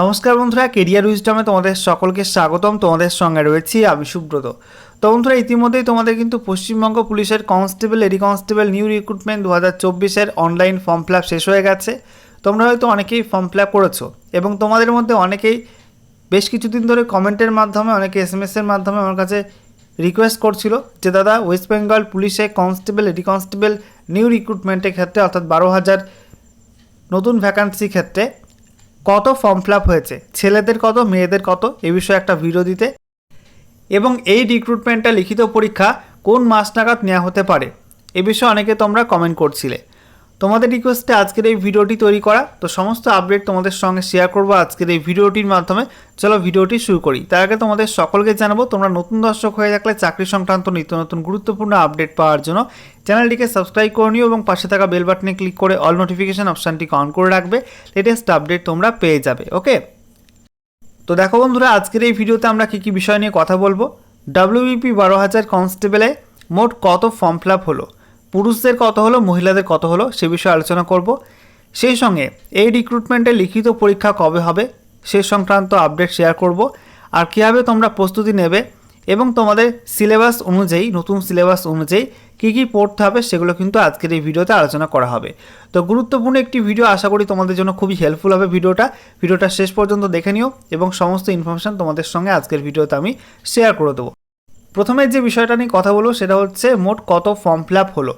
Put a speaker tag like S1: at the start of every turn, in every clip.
S1: নমস্কার বন্ধুরা কেরিয়ার উইজডমে তোমাদের সকলকে স্বাগতম। তোমাদের সঙ্গে রয়েছি আমি সুব্রত। তো বন্ধুরা, ইতিমধ্যেই তোমাদের কিন্তু পশ্চিমবঙ্গ পুলিশের কনস্টেবল, এডি কনস্টেবল, নিউ রিক্রুটমেন্ট দু হাজার চব্বিশের অনলাইন ফর্ম ফিল শেষ হয়ে গেছে। তোমরা হয়তো অনেকেই ফর্ম ফিল করেছ এবং তোমাদের মধ্যে অনেকেই বেশ কিছুদিন ধরে কমেন্টের মাধ্যমে, অনেকে এস এম এসের মাধ্যমে আমার কাছে রিকোয়েস্ট করছিল যে, দাদা ওয়েস্ট বেঙ্গল পুলিশে কনস্টেবল, এডি কনস্টেবল, নিউ রিক্রুটমেন্টের ক্ষেত্রে, অর্থাৎ বারো হাজার নতুন ভ্যাকান্সি ক্ষেত্রে কত ফর্ম ফিল হয়েছে, ছেলেদের কত, মেয়েদের কত, এ বিষয়ে একটা ভিডিও দিতে। এবং এই রিক্রুটমেন্টটা লিখিত পরীক্ষা কোন মাস নাগাদ নেওয়া হতে পারে, এ বিষয়ে অনেকে তোমরা কমেন্ট করছিলে। তোমাদের রিকোয়েস্টে আজকের এই ভিডিওটি তৈরি করা। তো সমস্ত আপডেট তোমাদের সঙ্গে শেয়ার করব আজকের এই ভিডিওটির মাধ্যমে। চলো ভিডিওটি শুরু করি। তার আগে তোমাদের সকলকে জানাব, তোমরা নতুন দর্শক হয়ে থাকলে চাকরি সংক্রান্ত নিত্য নতুন গুরুত্বপূর্ণ আপডেট পাওয়ার জন্য চ্যানেলটিকে সাবস্ক্রাইব করে নিও এবং পাশে থাকা বেল বাটনে ক্লিক করে অল নোটিফিকেশান অপশানটিকে অন করে রাখবে। লেটেস্ট আপডেট তোমরা পেয়ে যাবে ওকে তো দেখো বন্ধুরা, আজকের এই ভিডিওতে আমরা কী কী বিষয় নিয়ে কথা বলব? ডাব্লিউবিপি বারো হাজার কনস্টেবলে মোট কত ফর্ম ফিল হলো? পুরুষদের কত হলো, মহিলাদের কত হলো, সে বিষয়ে আলোচনা করব। সেই সঙ্গে এই রিক্রুটমেন্টের লিখিত পরীক্ষা কবে হবে, সে সংক্রান্ত আপডেট শেয়ার করব। আর কীভাবে তোমরা প্রস্তুতি নেবে এবং তোমাদের সিলেবাস অনুযায়ী, নতুন সিলেবাস অনুযায়ী কী কী পড়তে হবে, সেগুলো কিন্তু আজকের এই ভিডিওতে আলোচনা করা হবে। তো গুরুত্বপূর্ণ একটি ভিডিও আশা করি তোমাদের জন্য খুবই হেল্পফুল হবে ভিডিওটা। ভিডিওটা শেষ পর্যন্ত দেখে নিও এবং সমস্ত ইনফরমেশান তোমাদের সঙ্গে আজকের ভিডিওতে আমি শেয়ার করে দেবো। প্রথমে যে বিষয়টা নিয়ে কথা বলব সেটা হচ্ছে মোট কত ফর্ম ফিল আপ হলো।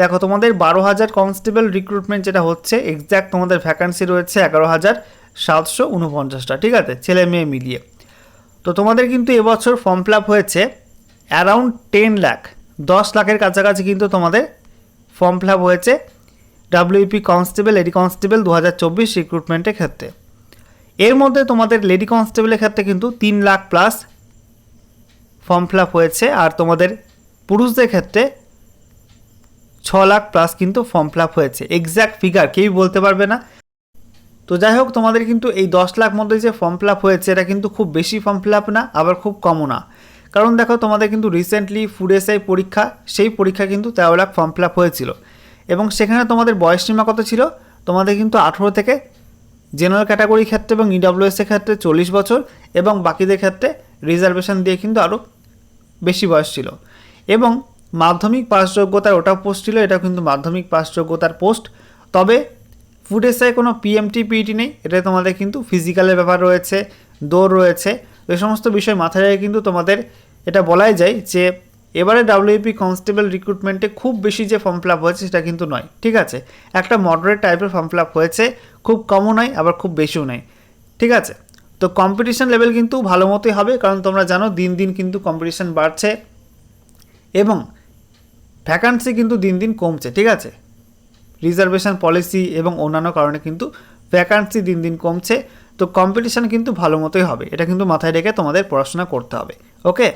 S1: দেখো, তোমাদের বারো হাজার কনস্টেবল রিক্রুটমেন্ট যেটা হচ্ছে এক্স্যাক্ট তোমাদের ভ্যাকান্সি রয়েছে এগারো হাজার সাতশো উনপঞ্চাশটা, ঠিক আছে? ছেলে মেয়ে মিলিয়ে। তো তোমাদের কিন্তু এবছর ফর্ম ফিল আপ হয়েছে অ্যারাউন্ড টেন লাখ দশ লাখের কাছাকাছি কিন্তু তোমাদের ফর্ম ফিল আপ হয়েছে ডাব্লিউপি কনস্টেবল লেডি কনস্টেবল দু হাজার চব্বিশ রিক্রুটমেন্টের ক্ষেত্রে। এর মধ্যে তোমাদের লেডি কনস্টেবলের ক্ষেত্রে কিন্তু তিন লাখ প্লাস ফর্ম ফিল হয়েছে আর তোমাদের পুরুষদের ক্ষেত্রে ছ লাখ প্লাস কিন্তু ফর্ম ফিল হয়েছে। এক্স্যাক্ট ফিগার কেউই বলতে পারবে না। তো যাই হোক, তোমাদের কিন্তু এই দশ লাখ মধ্যে যে ফর্ম ফিল হয়েছে, এটা কিন্তু খুব বেশি ফর্ম ফিল না, আবার খুব কমও না। কারণ দেখো, তোমাদের কিন্তু রিসেন্টলি ফুড এসআই পরীক্ষা, সেই পরীক্ষা কিন্তু তেরো লাখ ফর্ম ফিল হয়েছিল। এবং সেখানে তোমাদের বয়স সীমা কত ছিল? তোমাদের কিন্তু আঠেরো থেকে জেনারেল ক্যাটাগরির ক্ষেত্রে এবং ইডাব্লিউএস এর ক্ষেত্রে চল্লিশ বছর এবং বাকিদের ক্ষেত্রে রিজার্ভেশন দিয়ে কিন্তু আরও বেশি বয়স ছিল। এবং মাধ্যমিক পাস যোগ্যতার ওটা পোস্ট ছিল এটা কিন্তু মাধ্যমিক পাস যোগ্যতার পোস্ট তবে ফুড এসআই কোনো পিএমটি পিইটি নেই এটা তোমাদের কিন্তু ফিজিক্যালের ব্যাপার রয়েছে, দৌড় রয়েছে। এই সমস্ত বিষয় মাথায় রেখে কিন্তু তোমাদের এটা বলাই যায় যে, এবারে ডাব্লিউপি কনস্টেবল রিক্রুটমেন্টে খুব বেশি যে ফর্ম ফিল আপ হয়েছে সেটা কিন্তু নয়, ঠিক আছে? একটা মডারেট টাইপের ফর্ম ফিল আপ হয়েছে, খুব কমও নয়, আবার খুব বেশিও নয়, ঠিক আছে? তো কম্পিটিশন লেভেল কিন্তু ভালো মতোই হবে, কারণ তোমরা জানো দিন দিন কিন্তু কম্পিটিশন বাড়ছে এবং ভ্যাকান্সি কিন্তু দিন দিন কমছে, ঠিক আছে? রিজার্ভেশন পলিসি এবং অন্যান্য কারণে কিন্তু ভ্যাকান্সি দিন দিন কমছে, তো কম্পিটিশান কিন্তু ভালো মতোই হবে, এটা কিন্তু মাথায় রেখে তোমাদের পড়াশোনা করতে হবে ওকে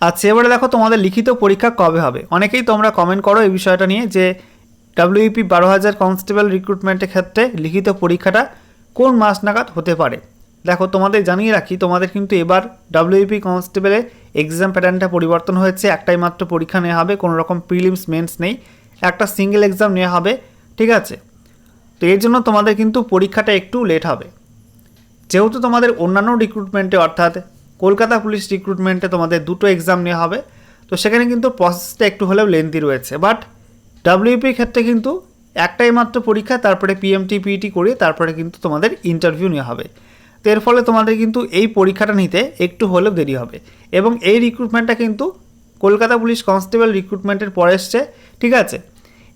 S1: আচ্ছা এবারে দেখো তোমাদের লিখিত পরীক্ষা কবে হবে? অনেকেই তোমরা কমেন্ট করো এই বিষয়টা নিয়ে যে ডাব্লিউপি বারো হাজার কনস্টেবল রিক্রুটমেন্টের ক্ষেত্রে লিখিত পরীক্ষাটা কোন মাস নাগাদ হতে পারে। দেখো, তোমাদের জানিয়ে রাখি, তোমাদের কিন্তু এবার ডাব্লিউপি কনস্টেবলে এক্সাম প্যাটার্নটা পরিবর্তন হয়েছে। একটাই মাত্র পরীক্ষা নেওয়া হবে, কোনো রকম প্রিলিমস মেন্স নেই। একটা সিঙ্গেল এক্সাম নেওয়া হবে, ঠিক আছে? তো এর জন্য তোমাদের কিন্তু পরীক্ষাটা একটু লেট হবে। যেহেতু তোমাদের অন্যান্য রিক্রুটমেন্টে অর্থাৎ কলকাতা পুলিশ রিক্রুটমেন্টে তোমাদের দুটো এক্সাম নেওয়া হবে, তো সেখানে কিন্তু প্রসেসটা একটু হলেও লেন্দি রয়েছে। বাট ডাব্লিউপির ক্ষেত্রে কিন্তু একটাই মাত্র পরীক্ষা, তারপরে পিএমটি পিইটি করে তারপরে কিন্তু তোমাদের ইন্টারভিউ নেওয়া হবে। তো এর ফলে তোমাদের কিন্তু এই পরীক্ষাটা নিতে একটু হলেও দেরি হবে। এবং এই রিক্রুটমেন্টটা কিন্তু কলকাতা পুলিশ কনস্টেবল রিক্রুটমেন্টের পরে এসছে, ঠিক আছে?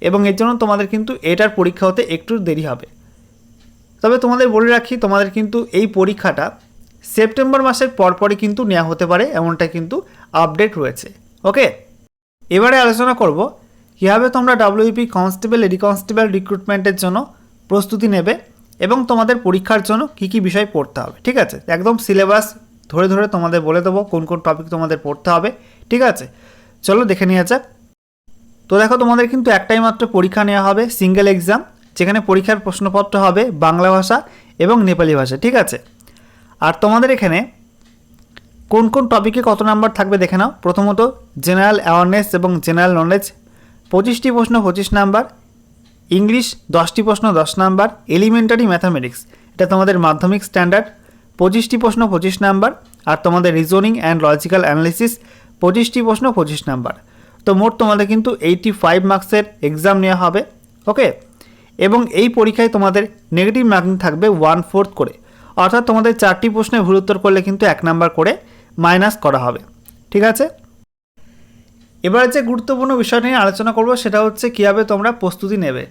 S1: এবং এর জন্য তোমাদের কিন্তু এটার পরীক্ষা হতে একটু দেরি হবে। তবে তোমাদের বলে রাখি, তোমাদের কিন্তু এই পরীক্ষাটা সেপ্টেম্বর মাসের পরপরই কিন্তু নেওয়া হতে পারে, এমনটা কিন্তু আপডেট রয়েছে। ওকে? এবারে আলোচনা করব, কীভাবে তোমরা ডাব্লিউপি কনস্টেবল এডি কনস্টেবল রিক্রুটমেন্টের জন্য প্রস্তুতি নেবে এবং তোমাদের পরীক্ষার জন্য কী কী বিষয় পড়তে হবে, ঠিক আছে? একদম সিলেবাস ধরে ধরে তোমাদের বলে দেবো কোন কোন টপিক তোমাদের পড়তে হবে, ঠিক আছে? চলো দেখে নেওয়া যাক। তো দেখো, তোমাদের কিন্তু একটাই মাত্র পরীক্ষা নেওয়া হবে সিঙ্গেল এক্সাম যেখানে পরীক্ষার প্রশ্নপত্র হবে বাংলা ভাষা এবং নেপালি ভাষা, ঠিক আছে? আর তোমাদের এখানে কোন কোন টপিকে কত নাম্বার থাকবে দেখে নাও। প্রথমত জেনারেল অ্যাওয়ারনেস এবং জেনারেল নলেজ পঁচিশটি প্রশ্ন, পঁচিশ নাম্বার ইংলিশ দশটি প্রশ্ন, দশ নাম্বার, এলিমেন্টারি ম্যাথামেটিক্স। এটা তোমাদের মাধ্যমিক স্ট্যান্ডার্ড। পঁচিশটি প্রশ্ন, পঁচিশ নাম্বার। আর তোমাদের রিজনিং অ্যান্ড লজিক্যাল অ্যানালিসিস, পঁচিশটি প্রশ্ন, পঁচিশ নাম্বার। তো মোট তোমাদের কিন্তু এইটি ফাইভ মার্কসের এক্সাম নেওয়া হবে, ওকে? এবং এই পরীক্ষায় তোমাদের নেগেটিভ মার্কিং থাকবে ওয়ান ফোর্থ করে। অর্থাৎ তোমাদের চারটি প্রশ্নের ভুল উত্তর করলে কিন্তু এক নাম্বার করে মাইনাস করা হবে। ঠিক আছে? এবার যে গুরুত্বপূর্ণ বিষয় নিয়ে আলোচনা করব, সেটা হচ্ছে কীভাবে তোমরা প্রস্তুতি নেবে।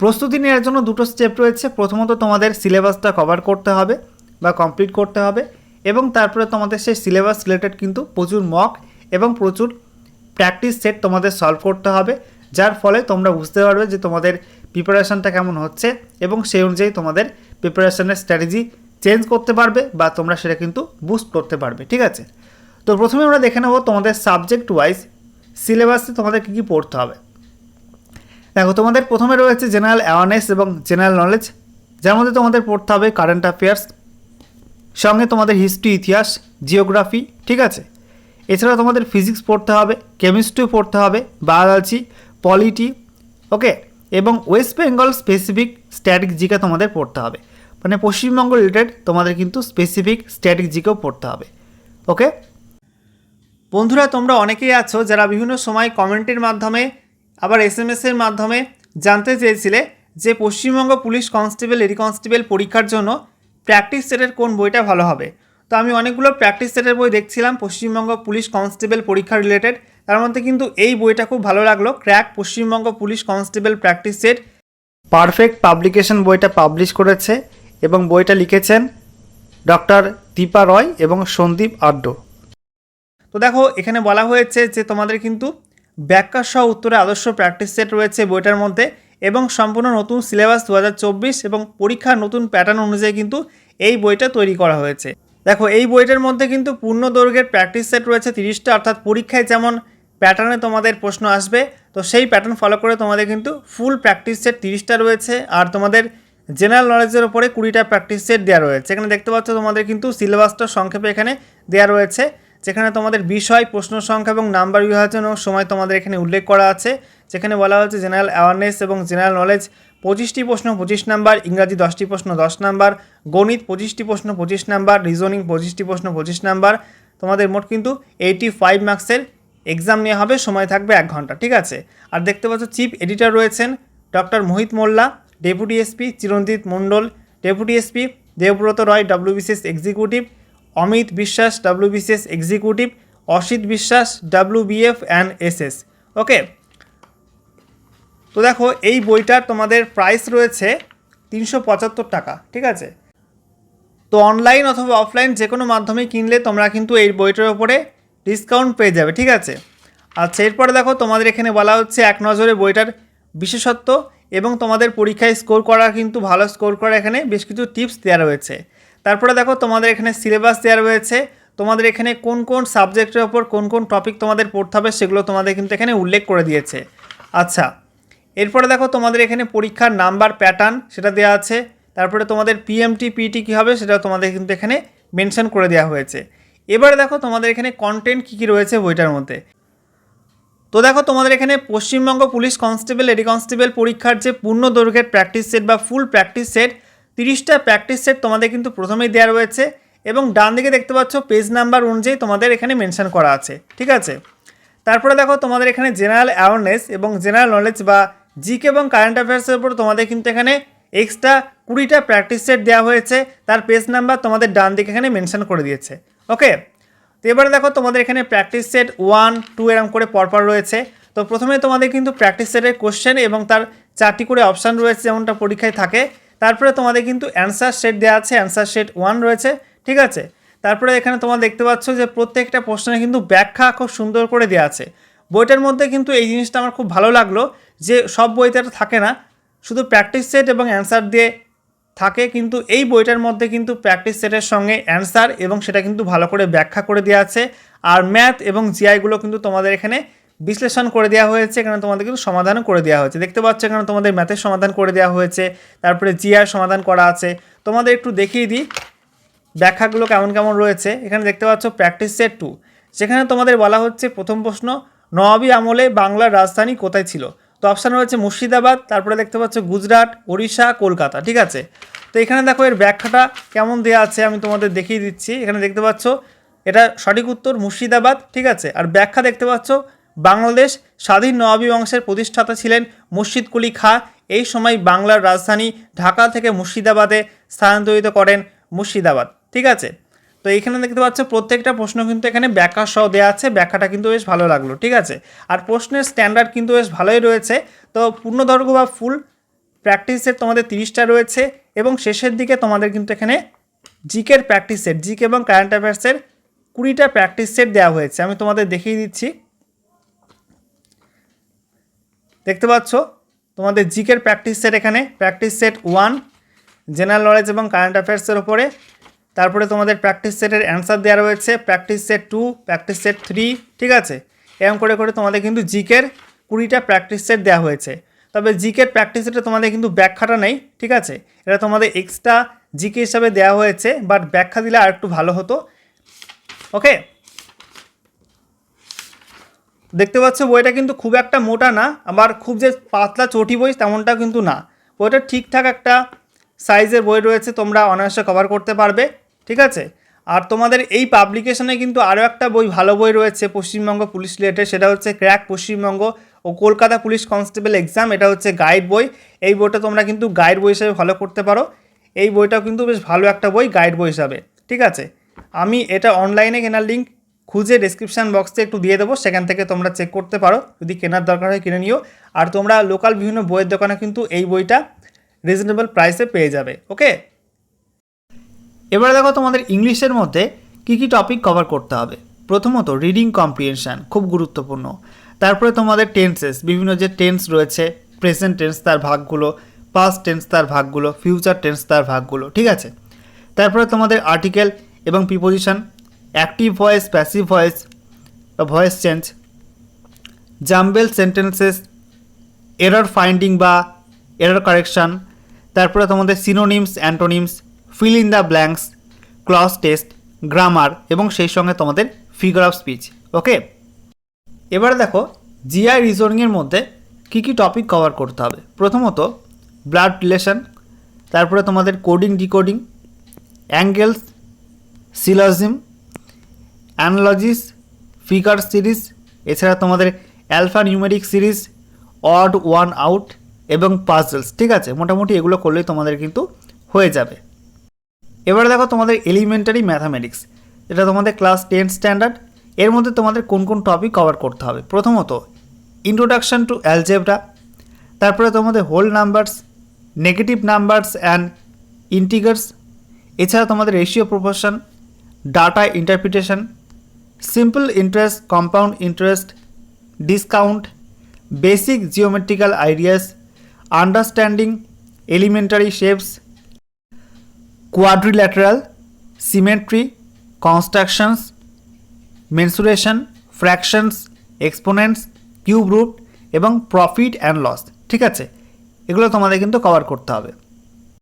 S1: প্রস্তুতি নেওয়ার জন্য দুটো স্টেপ রয়েছে। প্রথমত তোমাদের সিলেবাসটা কভার করতে হবে বা কমপ্লিট করতে হবে এবং তারপরে তোমাদের সেই সিলেবাস রিলেটেড কিন্তু প্রচুর মক এবং প্রচুর প্র্যাকটিস সেট তোমাদের সলভ করতে হবে, যার ফলে তোমরা বুঝতে পারবে যে তোমাদের প্রিপারেশানটা কেমন হচ্ছে এবং সেই অনুযায়ী তোমাদের প্রিপারেশানের স্ট্র্যাটেজি চেঞ্জ করতে পারবে বা তোমরা সেটা কিন্তু বুস্ট করতে পারবে। ঠিক আছে? তো প্রথমে আমরা দেখে নেব তোমাদের সাবজেক্ট ওয়াইজ সিলেবাসে তোমাদের কী কী পড়তে হবে? দেখো, তোমাদের প্রথমে রয়েছে জেনারেল অ্যাওয়ারনেস এবং জেনারেল নলেজ যার মধ্যে তোমাদের পড়তে হবে কারেন্ট অ্যাফেয়ার্স সঙ্গে তোমাদের হিস্ট্রি ইতিহাস জিওগ্রাফি ঠিক আছে? এছাড়া তোমাদের ফিজিক্স পড়তে হবে কেমিস্ট্রি পড়তে হবে বায়োলজি পলিটি ওকে এবং ওয়েস্ট বেঙ্গল স্পেসিফিক স্ট্যাটিক তোমাদের পড়তে হবে। মানে পশ্চিমবঙ্গ রিলেটেড তোমাদের কিন্তু স্পেসিফিক স্ট্যাটিক পড়তে হবে ওকে বন্ধুরা, তোমরা অনেকেই আছো যারা বিভিন্ন সময় কমেন্টের মাধ্যমে, আবার এস এম এসের মাধ্যমে জানতে চেয়েছিলে যে পশ্চিমবঙ্গ পুলিশ কনস্টেবল, এডি কনস্টেবল পরীক্ষার জন্য প্র্যাকটিস সেটের কোন বইটা ভালো হবে। তো আমি অনেকগুলো প্র্যাকটিস সেটের বই দেখছিলাম, পশ্চিমবঙ্গ পুলিশ কনস্টেবল পরীক্ষা রিলেটেড। তার মধ্যে কিন্তু এই বইটা খুব ভালো লাগল, crack Paschimbanga police constable practice set. Perfect publication বইটা পাবলিশ করেছে এবং বইটা লিখেছেন ডক্টর দীপা রয় এবং সন্দীপ আড্ড। তো দেখো, এখানে বলা হয়েছে যে তোমাদের কিন্তু ব্যাখ্যা সহ উত্তরে আদর্শ প্র্যাকটিস সেট রয়েছে বইটার মধ্যে এবং সম্পূর্ণ নতুন সিলেবাস দু হাজার চব্বিশ এবং পরীক্ষার নতুন প্যাটার্ন অনুযায়ী কিন্তু এই বইটা তৈরি করা হয়েছে। দেখো, এই বইটার মধ্যে কিন্তু পূর্ণ দৈর্ঘ্যের প্র্যাকটিস সেট রয়েছে তিরিশটা, অর্থাৎ পরীক্ষায় যেমন প্যাটার্নে তোমাদের প্রশ্ন আসবে, তো সেই প্যাটার্ন ফলো করে তোমাদের কিন্তু ফুল প্র্যাকটিস সেট তিরিশটা রয়েছে আর তোমাদের জেনারেল নলেজের ওপরে কুড়িটা প্র্যাকটিস সেট দেওয়া রয়েছে। এখানে দেখতে পাচ্ছ তোমাদের কিন্তু সিলেবাসটা সংক্ষেপে এখানে দেওয়া রয়েছে। যেখানে তোমাদের বিষয়, প্রশ্ন সংখ্যা এবং নাম্বার বিভাজন ও সময় তোমাদের এখানে উল্লেখ করা আছে। যেখানে বলা হচ্ছে জেনারেল অ্যাওয়ারনেস এবং জেনারেল নলেজ পঁচিশটি প্রশ্ন, পঁচিশ নাম্বার, ইংরাজি দশটি প্রশ্ন, দশ নাম্বার, গণিত পঁচিশটি প্রশ্ন, পঁচিশ নাম্বার রিজনিং পঁচিশটি প্রশ্ন, পঁচিশ নাম্বার। তোমাদের মোট কিন্তু এইটি ফাইভ মার্কসের এক্সাম নেওয়া হবে, সময় থাকবে এক ঘণ্টা, ঠিক আছে? আর দেখতে পাচ্ছ চিফ এডিটর রয়েছেন doctor Mohit Molla deputy SP Chiranjit Mondal deputy SP Debabrata Roy WBCS executive Amit Biswas WBCS executive Asit বিশ্বাস ডাব্লিউবিএফ অ্যান্ড এসএস ওকে তো দেখো, এই বইটার তোমাদের প্রাইস রয়েছে তিনশো পঁচাত্তর টাকা, ঠিক আছে? তো অনলাইন অথবা অফলাইন যে কোনো মাধ্যমে কিনলে তোমরা কিন্তু এই বইটার ওপরে ডিসকাউন্ট পেয়ে যাবে, ঠিক আছে? আচ্ছা এরপরে দেখো, তোমাদের এখানে বলা হচ্ছে এক নজরে বইটার বিশেষত্ব এবং তোমাদের পরীক্ষায় স্কোর করা কিন্তু ভালো স্কোর করা এখানে বেশ কিছু টিপস দেওয়া রয়েছে। তারপরে দেখো তোমাদের এখানে সিলেবাস দেওয়া রয়েছে। তোমাদের এখানে কোন কোন সাবজেক্টের ওপর কোন কোন টপিক তোমাদের পড়তে হবে সেগুলো তোমাদের কিন্তু এখানে উল্লেখ করে দিয়েছে। আচ্ছা এরপরে দেখো তোমাদের এখানে পরীক্ষার নাম্বার প্যাটার্ন সেটা দেওয়া আছে। তারপরে তোমাদের পিএমটি পিটি কী হবে সেটা তোমাদের কিন্তু এখানে মেনশন করে দেওয়া হয়েছে। এবারে দেখো তোমাদের এখানে কন্টেন্ট কী কী রয়েছে বইটার মধ্যে। তো দেখো তোমাদের এখানে পশ্চিমবঙ্গ পুলিশ কনস্টেবল এডি কনস্টেবল পরীক্ষার যে পূর্ণ দৈর্ঘ্যের প্র্যাকটিস সেট বা ফুল প্র্যাকটিস সেট তিরিশটা প্র্যাকটিস সেট তোমাদের কিন্তু প্রথমেই দেওয়া রয়েছে এবং ডান দিকে দেখতে পাচ্ছ পেজ নাম্বার অনুযায়ী তোমাদের এখানে মেনশন করা আছে, ঠিক আছে? তারপরে দেখো তোমাদের এখানে জেনারেল অ্যাওয়ারনেস এবং জেনারেল নলেজ বা জিকে এবং কারেন্ট অ্যাফেয়ার্সের উপর তোমাদের কিন্তু এখানে এক্সট্রা কুড়িটা প্র্যাকটিস সেট দেওয়া হয়েছে, তার পেজ নাম্বার তোমাদের ডান দিকে এখানে মেনশন করে দিয়েছে ওকে তো এবারে দেখো তোমাদের এখানে প্র্যাকটিস সেট ওয়ান টু এরম করে পরপর রয়েছে, তো প্রথমে তোমাদের কিন্তু প্র্যাকটিস সেটের কোশ্চেন এবং তার চারটি করে অপশান রয়েছে যেমনটা পরীক্ষায় থাকে তারপরে তোমাদের কিন্তু অ্যান্সার সেট দেওয়া আছে অ্যান্সার সেট ওয়ান রয়েছে, ঠিক আছে? তারপরে এখানে তোমরা দেখতে পাচ্ছ যে প্রত্যেকটা প্রশ্নে কিন্তু ব্যাখ্যা খুব সুন্দর করে দেওয়া আছে। বইটার মধ্যে কিন্তু এই জিনিসটা আমার খুব ভালো লাগল যে সব বইতে থাকে না, শুধু প্র্যাকটিস সেট এবং অ্যান্সার দিয়ে থাকে, কিন্তু এই বইটার মধ্যে কিন্তু প্র্যাকটিস সেটের সঙ্গে অ্যান্সার এবং সেটা কিন্তু ভালো করে ব্যাখ্যা করে দেওয়া আছে। আর ম্যাথ এবং জিআইগুলো কিন্তু তোমাদের এখানে বিশ্লেষণ করে দেওয়া হয়েছে, এখানে তোমাদের কিন্তু সমাধানও করে দেওয়া হয়েছে। দেখতে পাচ্ছ এখানে তোমাদের ম্যাথের সমাধান করে দেওয়া হয়েছে, তারপরে জিআর সমাধান করা আছে। তোমাদের একটু দেখিয়ে দিই ব্যাখ্যাগুলো কেমন কেমন রয়েছে। এখানে দেখতে পাচ্ছ প্র্যাকটিস সেট টু সেখানে তোমাদের বলা হচ্ছে প্রথম প্রশ্ন নবাবী আমলে বাংলার রাজধানী কোথায় ছিল? তো অপশান রয়েছে মুর্শিদাবাদ, তারপরে দেখতে পাচ্ছ গুজরাট, ওড়িশা, কলকাতা, ঠিক আছে? তো এখানে দেখো এর ব্যাখ্যাটা কেমন দেওয়া আছে আমি তোমাদের দেখিয়ে দিচ্ছি। এখানে দেখতে পাচ্ছ এটা সঠিক উত্তর মুর্শিদাবাদ, ঠিক আছে? আর ব্যাখ্যা দেখতে পাচ্ছ বাংলাদেশ স্বাধীন নবাবী বংশের প্রতিষ্ঠাতা ছিলেন মুর্শিদ কুলি খাঁ। এই সময় বাংলার রাজধানী ঢাকা থেকে মুর্শিদাবাদে স্থানান্তরিত করেন মুর্শিদাবাদ। ঠিক আছে? তো এখানে দেখতে পাচ্ছ, প্রত্যেকটা প্রশ্ন কিন্তু এখানে ব্যাখ্যা সহ দেওয়া আছে। ব্যাখ্যাটা কিন্তু বেশ ভালো লাগল, ঠিক আছে? আর প্রশ্নের স্ট্যান্ডার্ড কিন্তু বেশ ভালোই রয়েছে। তো পূর্ণদৈর্ঘ্য বা ফুল প্র্যাকটিসের তোমাদের তিরিশটা রয়েছে এবং শেষের দিকে তোমাদের কিন্তু এখানে জিকের প্র্যাকটিস সেট জিকে এবং কারেন্ট অ্যাফেয়ার্সের কুড়িটা প্র্যাকটিস সেট দেওয়া হয়েছে। আমি তোমাদের দেখিয়ে দিচ্ছি। দেখতে পাচ্ছ? তোমাদের জিকের প্র্যাকটিস সেট এখানে। Practice set one general knowledge এবং কারেন্ট অ্যাফেয়ার্সের ওপরে তারপরে তোমাদের প্র্যাকটিস সেটের অ্যান্সার দেওয়া রয়েছে। Practice set two practice set three ঠিক আছে? এরকম করে করে তোমাদের কিন্তু জিকের কুড়িটা প্র্যাকটিস সেট দেওয়া হয়েছে। তবে জিকের প্র্যাকটিস সেটে তোমাদের কিন্তু ব্যাখ্যাটা নেই, ঠিক আছে? এটা তোমাদের এক্সট্রা জিকে হিসাবে দেওয়া হয়েছে বাট ব্যাখ্যা দিলে আর একটু ভালো হতো। ওকে দেখতে পাচ্ছ, বইটা কিন্তু খুব একটা মোটা না, আবার খুব যে পাতলা চটি বই তেমনটা কিন্তু না। বইটা ঠিকঠাক একটা সাইজের বই রয়েছে, তোমরা অনায়াসে কভার করতে পারবে, ঠিক আছে? আর তোমাদের এই পাবলিকেশনে কিন্তু আরও একটা বই, ভালো বই রয়েছে, পশ্চিমবঙ্গ পুলিশ রিলেটেড সেটা হচ্ছে ক্র্যাক পশ্চিমবঙ্গ ও কলকাতা পুলিশ কনস্টেবল এক্সাম এটা হচ্ছে গাইড বই। এই বইটা তোমরা কিন্তু গাইড বই হিসেবে ফলো করতে পারো। এই বইটাও কিন্তু বেশ ভালো একটা বই গাইড বই হিসাবে, ঠিক আছে? আমি এটা অনলাইনে কেনার লিঙ্ক খুঁজে ডিসক্রিপশান বক্সে একটু দিয়ে দেবো, সেখান থেকে তোমরা চেক করতে পারো। যদি কেনার দরকার হয় কিনে নিও। আর তোমরা লোকাল বিভিন্ন বইয়ের দোকানে কিন্তু এই বইটা রিজনেবল প্রাইসে পেয়ে যাবে ওকে এবারে দেখো তোমাদের ইংলিশের মধ্যে কী কী টপিক কভার করতে হবে। প্রথমত রিডিং কম্প্রিহেনশান খুব গুরুত্বপূর্ণ। তারপরে তোমাদের টেন্সেস বিভিন্ন যে টেন্স রয়েছে প্রেজেন্ট টেন্স তার ভাগগুলো পাস্ট টেন্স তার ভাগগুলো ফিউচার টেন্স তার ভাগগুলো, ঠিক আছে? তারপরে তোমাদের আর্টিকেল এবং preposition active voice passive voice বা voice change jumble sentences error finding বা এরর কারেকশান তারপরে তোমাদের synonyms antonyms fill in the blanks cloze test grammar এবং সেই সঙ্গে তোমাদের ফিগার অফ স্পিচ ওকে এবারে দেখো জিআই রিজনিংয়ের মধ্যে কী কী টপিক কভার করতে হবে? প্রথমত ব্লাড রিলেশন তারপরে তোমাদের coding decoding angles syllogism analogies, figure series, এছাড়া তোমাদের alpha numeric series, odd one out এবং পাজলস। ঠিক আছে, মোটামুটি এগুলো করলেই তোমাদের কিন্তু হয়ে যাবে। এবারে দেখো তোমাদের এলিমেন্টারি ম্যাথামেটিক্স। এটা তোমাদের ক্লাস টেন স্ট্যান্ডার্ড। এর মধ্যে তোমাদের কোন কোন টপিক কভার করতে হবে? প্রথমত ইন্ট্রোডাকশন টু অ্যালজেব্রা তারপরে তোমাদের whole numbers negative numbers and integers এছাড়া তোমাদের ratio proportion data interpretation simple interest compound interest discount basic geometrical ideas understanding elementary shapes quadrilateral, symmetry, constructions mensuration, fractions exponents cube root এবং profit and loss ঠিক আছে? এগুলো তোমাদের কিন্তু cover করতে হবে।